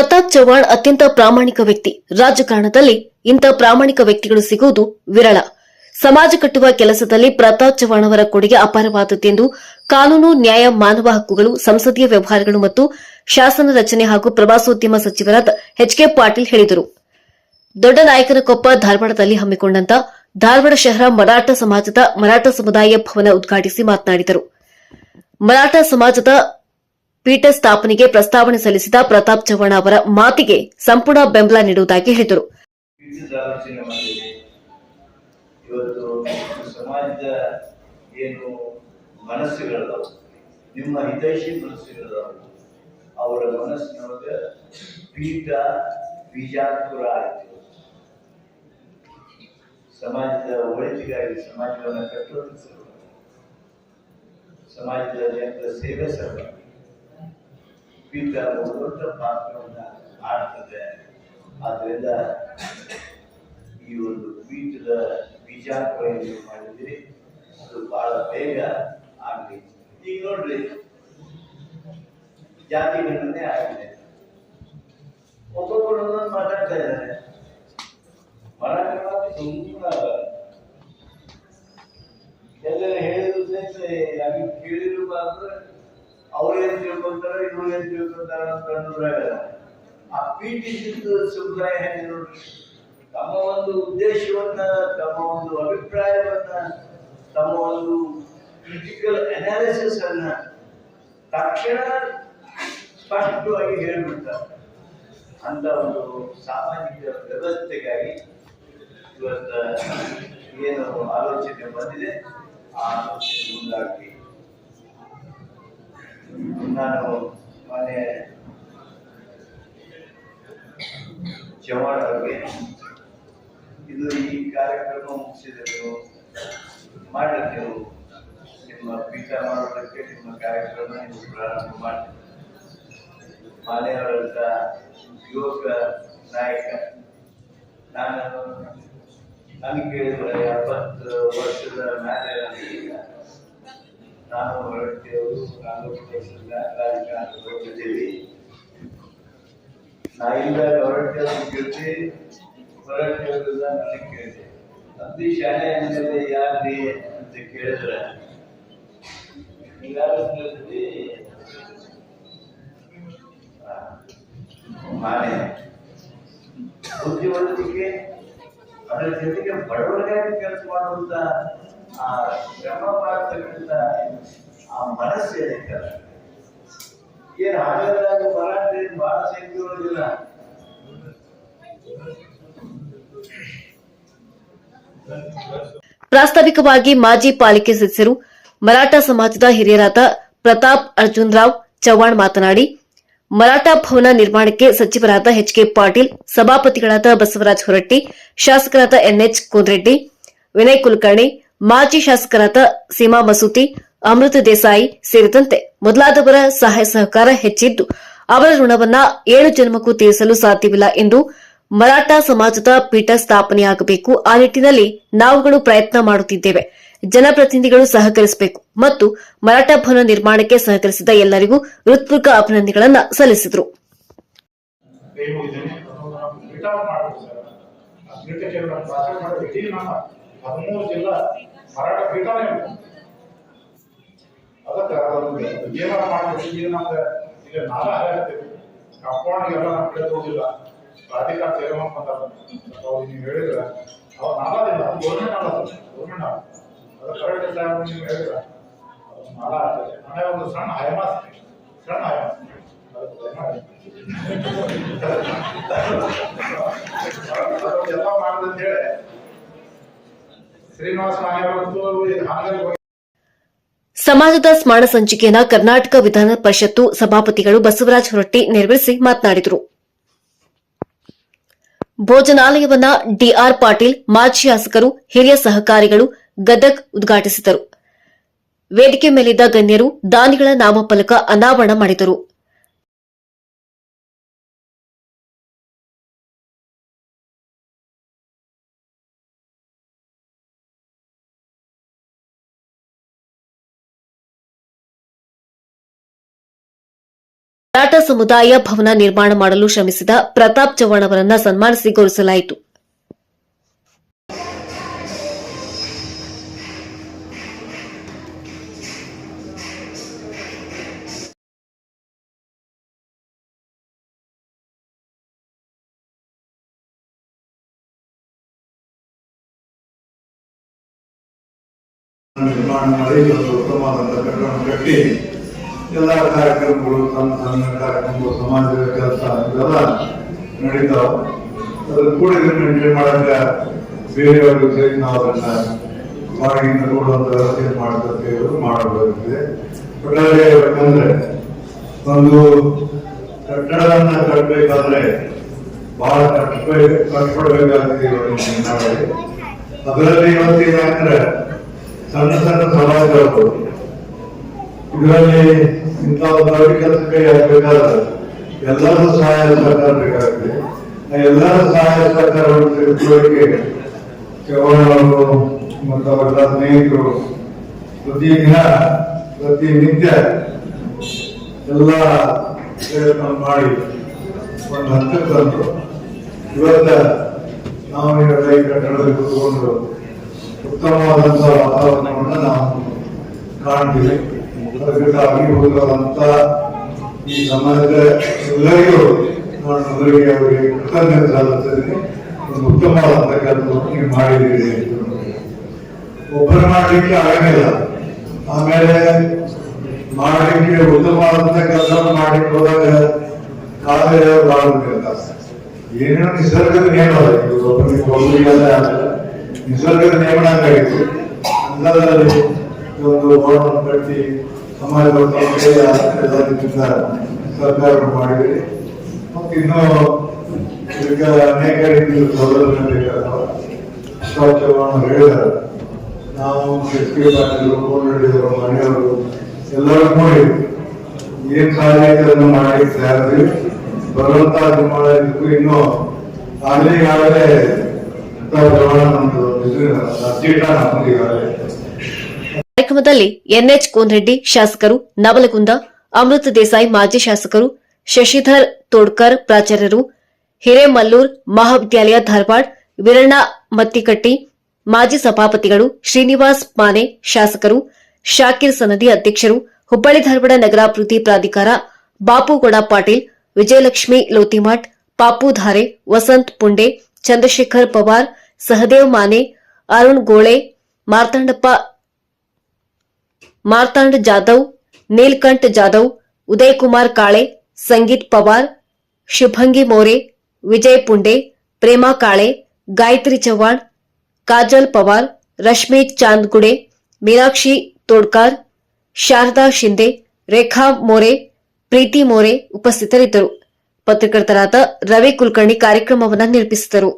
ಪ್ರತಾಪ್ ಚವ್ಹಾಣ್ ಅತ್ಯಂತ ಪ್ರಾಮಾಣಿಕ ವ್ಯಕ್ತಿ. ರಾಜಕಾರಣದಲ್ಲಿ ಇಂಥ ಪ್ರಾಮಾಣಿಕ ವ್ಯಕ್ತಿಗಳು ಸಿಗುವುದು ವಿರಳ. ಸಮಾಜ ಕಟ್ಟುವ ಕೆಲಸದಲ್ಲಿ ಪ್ರತಾಪ್ ಚವ್ಹಾಣ್ ಅವರ ಕೊಡುಗೆ ಅಪಾರವಾದದ್ದೆಂದು ಕಾನೂನು, ನ್ಯಾಯ, ಮಾನವ ಹಕ್ಕುಗಳು, ಸಂಸದೀಯ ವ್ಯವಹಾರಗಳು ಮತ್ತು ಶಾಸನ ರಚನೆ ಹಾಗೂ ಪ್ರವಾಸೋದ್ಯಮ ಸಚಿವರಾದ ಎಚ್ಕೆ ಪಾಟೀಲ್ ಹೇಳಿದರು. ದೊಡ್ಡ ನಾಯಕನಕೊಪ್ಪ ಧಾರವಾಡದಲ್ಲಿ ಹಮ್ಮಿಕೊಂಡಂತ ಧಾರವಾಡ ಶಹರ ಮರಾಠ ಸಮಾಜದ ಮರಾಠ ಸಮುದಾಯ ಭವನ ಉದ್ಘಾಟಿಸಿ ಮಾತನಾಡಿದರು. ಮರಾಠ ಸಮಾಜದ ಪೀಠ ಸ್ಥಾಪನೆಗೆ ಪ್ರಸ್ತಾವನೆ ಸಲ್ಲಿಸಿದ ಪ್ರತಾಪ್ ಚವ್ಹಾಣ್ ಅವರ ಮಾತಿಗೆ ಸಂಪೂರ್ಣ ಬೆಂಬಲ ನೀಡುವುದಾಗಿ ಹೇಳಿದರು. ಇವತ್ತು ಸಮಾಜದ ಏನು ಮನಸ್ಸುಗಳದಾವು, ನಿಮ್ಮ ಹಿತೈಷಿ ಮನಸ್ಸುಗಳದಾವು, ಅವರ ಮನಸ್ಸಿನೊಳಗೆ ಪೀಠ ಬೀಜಾಂಕುರ ಆಯಿತು ಸಮಾಜದ ಒಳಿತಿಗಾಗಿ ಸಮಾಜವನ್ನು ಸಲುವಾಗಿ ಸಮಾಜದ ಜನರ ಸೇವೆ ಸಲುವಾಗಿ ಪೀಠ ಒಂದು ದೊಡ್ಡ ಪಾತ್ರವನ್ನು ಆಡ್ತದೆ. ಆದ್ದರಿಂದ ಈ ಒಂದು ಪೀಠದ ಬೀಜಾಂಕುರವನ್ನು ಮಾಡಿದ್ರಿ ಅದು ಬಹಳ ಬೇಗ ಆಗಲಿ. ಈಗ ನೋಡ್ರಿ ಜಾತಿಗಳನ್ನೇ ಆಗಿದೆ. ಒಬ್ಬೊಬ್ಬರು ಒಂದೊಂದು ಮಾತಾಡ್ತಾ ಇದ್ದಾರೆ. ಮರಾಠಿ ಮಾತು ತುಂಬಾ ಎಲ್ಲರೂ ಹೇಳಿದ್ರು ಸಹಿತ ಅಲ್ಲಿ ಕೇಳಿದ್ರು ಏನ್ ತಿಳ್ಕೊಂತಾರ, ಇವ್ರು ಏನ್ ತಿಳ್ಕೊಂತಾರ ಅಂತ ಅನ್ನೋದ್ರಾಗ ಆ ಪೀಠಿಸಿದ್ದು ಸಮುದಾಯ ಹೆಂಗೆ ನೋಡ್ರಿ. ತಮ್ಮ ಒಂದು ಉದ್ದೇಶವನ್ನ, ತಮ್ಮ ಒಂದು ಅಭಿಪ್ರಾಯವನ್ನ, ತಮ್ಮ ಒಂದು ಕ್ರಿಟಿಕಲ್ ಅನಾಲಿಸಿಸ್ ಅನ್ನ ತಕ್ಷಣ ಸ್ಪಷ್ಟವಾಗಿ ಹೇಳ್ಬಿಡ್ತಾರೆ. ಅಂತ ಒಂದು ಸಾಮಾಜಿಕ ವ್ಯವಸ್ಥೆಗಾಗಿ ಇವತ್ತ ಏನು ಆಲೋಚನೆ ಬಂದಿದೆ. ಆ ಆಲೋಚನೆ ಮುಂದಾಗಿ ನಾನು ಮನೆ ಚವಾಣ್ ಅವ್ರಿಗೆ ಇದು ಈ ಕಾರ್ಯಕ್ರಮ ಮುಗಿಸಿದರು ಮಾಡಲಿಕ್ಕೆ ನೀವು ನಿಮ್ಮ ಪೀಠ ಮಾಡೋದಕ್ಕೆ ನಿಮ್ಮ ಕಾರ್ಯಕ್ರಮ ನೀವು ಪ್ರಾರಂಭ ಮಾಡಿ. ಮಾಲೆಯವರಂತ ಯುವಕ ನಾಯಕ. ನಾನು ನನಗೆ ಎಪ್ಪತ್ತು ವರ್ಷದ ಮೇಲೆ ನನಗೀಗ ನಾನು ಹೊರಡ್ತೇವರು ನಲವತ್ತು ವರ್ಷದ ರಾಜಕಾರಣ ಹೋಗಿದ್ದೀವಿ ನಾ ಇಲ್ದಾಗ ಹೊರಡ್ತೇವ್ರು ಕೇಳ್ತಿ ಹೊರಡ್ತೇವ್ರಲ್ಲ ನನಗೆ ಕೇಳಿದೆ ಅತಿ ಶಾಲೆ ಅಂದಮೇಲೆ ಯಾರ್ರಿ ಅಂತ ಕೇಳಿದ್ರೆ ಮಾನೆ ಬುದ್ಧಿವಂತಿಕೆ, ಅದರ ಜೊತೆಗೆ ಬಡವರಿಗಾಗಿ ಕೆಲಸ ಮಾಡುವಂತ ಆ ಆ ಪ್ರಾಸ್ತಾವಿಕವಾಗಿ ಮಾಜಿ ಪಾಲಿಕೆ ಸದಸ್ಯರು ಮರಾಠ ಸಮಾಜದ ಹಿರಿಯರಾದ ಪ್ರತಾಪ್ ಅರ್ಜುನ್ ರಾವ್ ಚವ್ಹಾಣ್ ಮಾತನಾಡಿ, ಮರಾಠ ಭವನ ನಿರ್ಮಾಣಕ್ಕೆ ಸಚಿವರಾದ ಎಚ್ಕೆ ಪಾಟೀಲ್, ಸಭಾಪತಿಗಳಾದ ಬಸವರಾಜ ಹೊರಟ್ಟಿ, ಶಾಸಕರಾದ ಎನ್ಎಚ್ ಕೋದ್ರೆಡ್ಡಿ, ವಿನಯ್ ಕುಲಕರ್ಣಿ ಮಾಜಿ ಶಾಸಕರಾದ ಸೀಮಾ ಮಸೂತಿ, ಅಮೃತ ದೇಸಾಯಿ ಸೇರಿದಂತೆ ಮೊದಲಾದವರ ಸಹಾಯ ಸಹಕಾರ ಹೆಚ್ಚಿದ್ದು, ಅವರ ಋಣವನ್ನ ಏಳು ಜನ್ಮಕ್ಕೂ ತೀರಿಸಲು ಸಾಧ್ಯವಿಲ್ಲ ಎಂದು ಮರಾಠ ಸಮಾಜದ ಪೀಠ ಸ್ಥಾಪನೆಯಾಗಬೇಕು. ಆ ನಿಟ್ಟಿನಲ್ಲಿ ನಾವುಗಳು ಪ್ರಯತ್ನ ಮಾಡುತ್ತಿದ್ದೇವೆ. ಜನಪ್ರತಿನಿಧಿಗಳು ಸಹಕರಿಸಬೇಕು ಮತ್ತು ಮರಾಠ ಭವನ ನಿರ್ಮಾಣಕ್ಕೆ ಸಹಕರಿಸಿದ ಎಲ್ಲರಿಗೂ ಹೃತ್ಪೂರ್ವಕ ಅಭಿನಂದನೆಗಳನ್ನು ಸಲ್ಲಿಸಿದರು. ಹದಿಮೂರು ಜಿಲ್ಲಾ ಮರಾಠ ಪೀಠನೇ ಅದಕ್ಕೆ ಅದೊಂದು ಏನಾರ ಮಾಡ್ಬೇಕು ಈಗ ನಮ್ಗೆ ಈಗ ನಾಲ ಎಲ್ಲ ಕಾಂಪೌಂಡ್ಗೆಲ್ಲ ನಮ್ಮ ಕಡೆ ತೋದಿಲ್ಲ ಪ್ರಾಧಿಕಾರ ಚೇರ್ಮನ್ ಅವ್ರು ನೀವು ಹೇಳಿದ್ರೆ, ಅವ್ರು ನಾಲದಿಲ್ಲ ಗೌರ್ಮೆಂಟ್ ನಾಲ ಗೌರ್ಮೆಂಟ್ ನಾಲ ಅದು ಕರೆಕ್ಟ್ ಟೈಮ್ ನೀವು ಹೇಳಿದ್ರೆ ನಾಲ ಆಗ್ತದೆ ಮನೆ ಒಂದು ಸಣ್ಣ ಹೈಮಾಸ್ ಸಣ್ಣ ಹೈಮಾಸ್ ಎಲ್ಲ ಮಾಡ್ದಂತ ಹೇಳಿ. ಸಮಾಜದ ಸ್ಮರಣ ಸಂಚಿಕೆಯನ್ನು ಕರ್ನಾಟಕ ವಿಧಾನ ಪರಿಷತ್ತು ಸಭಾಪತಿಗಳು ಬಸವರಾಜ ಹೊರಟ್ಟಿ ನೆರವೇರಿಸಿ ಮಾತನಾಡಿದರು. ಭೋಜನಾಲಯವನ್ನ ಡಿಆರ್ ಪಾಟೀಲ್, ಮಾಜಿ ಶಾಸಕರು, ಹಿರಿಯ ಸಹಕಾರಿಗಳು ಗದಗ್ ಉದ್ಘಾಟಿಸಿದರು. ವೇದಿಕೆ ಮೇಲಿದ್ದ ಗಣ್ಯರು ದಾನಿಗಳ ನಾಮಫಲಕ ಅನಾವರಣ ಮಾಡಿದರು. ಮರಾಠ ಸಮುದಾಯ ಭವನ ನಿರ್ಮಾಣ ಮಾಡಲು ಶ್ರಮಿಸಿದ ಪ್ರತಾಪ್ ಚವ್ಹಾಣ್ ಅವರನ್ನ ಸನ್ಮಾನಿಸಿ ಗೌರವಿಸಲಾಯಿತು. ನಿರ್ಮಾಣ ಮಾಡಿ ಒಂದು ಉತ್ತಮವಾದಂಥ ಕಟ್ಟಡ ಕಟ್ಟಿ ಎಲ್ಲ ಕಾರ್ಯಕ್ರಮಗಳು ತಮ್ಮ ಸಣ್ಣ ಕಾರ್ಯಕ್ರಮಗಳು ಸಮಾಜದ ಕೆಲಸ ಇವೆಲ್ಲ ನಡೀತಾವ. ಅದ್ರ ಕೂಡ ಮೇಂಟೈನ್ ಮಾಡಕ್ಕೆ ಬೇರೆಯವ್ರಿಗೆ ಸೇರಿ ನಾವು ಅದನ್ನ ನೋಡುವಂತ ವ್ಯವಸ್ಥೆ ಮಾಡಬೇಕು ಮಾಡಬೇಕಾಗಿದೆ ಒಟ್ಟಾರೆ ಹೇಳ್ಬೇಕಂದ್ರೆ ಒಂದು ಕಟ್ಟಡವನ್ನ ಕಟ್ಟಬೇಕಾದ್ರೆ ಬಹಳ ಇವತ್ತು ದಿನಗಳಲ್ಲಿ. ಅದರಲ್ಲಿ ಇವತ್ತೇನಂದ್ರೆ ಸಣ್ಣ ಸಣ್ಣ ಸಮಾಜಗಳು ಇದರಲ್ಲಿ ಇಂಥ ಒಂದು ಕೆಲಸ ಕೈ ಹಾಕಬೇಕಾದ್ರೆ ಎಲ್ಲರೂ ಸಹಾಯ ಸಹಕಾರ ಬೇಕಾಗ್ತದೆ. ಎಲ್ಲರ ಸಹಾಯ ಸಹಕಾರವನ್ನು ತಿಳ್ಕೊಳ್ಳಿಕ್ಕೆ ಚವ್ಹಾಣವರು ಮತ್ತು ಅವರ ಸ್ನೇಹಿತರು ಪ್ರತಿದಿನ, ಪ್ರತಿನಿತ್ಯ ಎಲ್ಲ ಪ್ರಯತ್ನ ಮಾಡಿ ಒಂದು ಹಂತಕ್ಕೆ ತಂದು ಇವತ್ತ ನಾವು ಈ ಕಟ್ಟಡದಲ್ಲಿ ಕೂತ್ಕೊಂಡು ಉತ್ತಮವಾದಂತಹ ವಾತಾವರಣವನ್ನು ನಾವು ಕಾಣ್ತೀವಿ. ಅದಕ್ಕಾಗಿ ಹೋಗುವಂತ ಈ ಸಮಾಜದ ಎಲ್ಲರಿಗೂ ನಾನು ಮೊದಲಿಗೆ ಅವರಿಗೆ ಕೃತಜ್ಞತೆ ಸಲ್ಲಿಸ್ತೇನೆ ಒಂದು ಉತ್ತಮವಾದಂತ ಕೆಲಸವನ್ನು ಮಾಡಿದ್ದೀರಿ ಒಬ್ಬರು ಮಾಡಲಿಕ್ಕೆ ಆಗಲಿಲ್ಲ. ಆಮೇಲೆ ಮಾಡಲಿಕ್ಕೆ ಉತ್ತಮವಾದಂತ ಕೆಲಸವನ್ನು ಮಾಡಲಿಕ್ಕೆ ಹೋದಾಗ ಕಾಲ ಬಾಳುವುದಿಲ್ಲ ಏನೇನೋ ನಿಸರ್ಗದ ನಿಯಮ ಒಬ್ಬರಿಗೆ ನಿಸರ್ಗದ ನಿಯಮನ ಆಗಿತ್ತು ಅಂಥದ್ರಲ್ಲಿ ಒಂದು ಬೋರ್ಡನ್ನು ಕಟ್ಟಿ ಸಮಾಜದ ಸರ್ಕಾರ ಮಾಡಿದೆ ಮತ್ತು ಇನ್ನು ಈಗ ಅನೇಕ ರೀತಿಯ ಸೌಲಭ್ಯ ಬೇಕಾದವ ಸ್ವಚ್ಛವನ್ನು ಹೇಳಿದ್ದಾರೆ ನಾವು ಎಸ್ ಪಿ ಪಾಟೀಲ್ ಕೋಡಿಯವರು ಮನೆಯವರು ಎಲ್ಲರೂ ನೋಡಿ ಏನ್ ಸಾಧ್ಯತೆ ಮಾಡಿ ಮಾಡಲಿಕ್ಕೆ ತಯಾರಿದ್ವಿ ಬರುವಂತ ದಿನಮಾನಕ್ಕೂ ಇನ್ನೂ ಆಗಲೇ ಈಗಾಗಲೇ ಪ್ರಮಾಣ ನಮ್ದು ಅರ್ಜಿಟ ನಮ್ದು ಈಗಾಗಲೇ. ಕಾರ್ಯಕ್ರಮದಲ್ಲಿ ಎನ್ಎಚ್ ಕೋನ್ರೆಡ್ಡಿ ಶಾಸಕರು ನವಲಗುಂದ, ಅಮೃತ ದೇಸಾಯಿ ಮಾಜಿ ಶಾಸಕರು ಶಶಿಧರ್ ತೋಡ್ಕರ್ ಪ್ರಾಚಾರ್ಯರು, ಹಿರೇಮಲ್ಲೂರ್ ಮಹಾವಿದ್ಯಾಲಯ ಧಾರವಾಡ, ವೀರಣ್ಣ ಮತ್ತಿಕಟ್ಟಿ, ಮಾಜಿ ಸಭಾಪತಿಗಳು ಶ್ರೀನಿವಾಸ್ ಮಾನೆ ಶಾಸಕರು, ಶಾಕಿರ್ ಸನದಿ ಅಧ್ಯಕ್ಷರು, ಹುಬ್ಬಳ್ಳಿ ಧಾರವಾಡ ನಗರಾಭಿವೃದ್ಧಿ ಪ್ರಾಧಿಕಾರ, ಬಾಪುಗೌಡ ಪಾಟೀಲ್, ವಿಜಯಲಕ್ಷ್ಮಿ ಲೋತಿಮಠ್ ಪಾಪು ಧಾರೆ, ವಸಂತ್ ಪುಂಡೆ, ಚಂದ್ರಶೇಖರ್ ಪವಾರ್, ಸಹದೇವ್ ಮಾನೆ, ಅರುಣ್ ಗೋಳೆ, ಮಾರ್ತಾಂಡಪ್ಪ ಮಾರ್ತಾಂಡ್ ಜಾಧವ್ ನೀಲ್ಕಂಠ್ ಜಾಧವ್ ಉದಯ್ ಕುಮಾರ್ ಕಾಳೆ ಸಂಗೀತ್ ಪವಾರ್ ಶುಭಂಗಿ ಮೋರೆ ವಿಜಯ್ ಪುಂಡೆ ಪ್ರೇಮಾ ಕಾಳೆ ಗಾಯತ್ರಿ ಚವ್ಹಾಣ್ ಕಾಜಲ್ ಪವಾರ್ ರಶ್ಮಿ ಚಾಂದ್ಗುಡೆ ಮೀನಾಕ್ಷಿ ತೋಡ್ಕಾರ್ ಶಾರದಾ ಶಿಂದೆ ರೇಖಾ ಮೋರೆ ಪ್ರೀತಿ ಮೋರೆ ಉಪಸ್ಥಿತರಿದ್ದರು ಪತ್ರಕರ್ತರಾದ ರವಿ ಕುಲಕರ್ಣಿ ಕಾರ್ಯಕ್ರಮವನ್ನು ನಿರೂಪಿಸಿದರು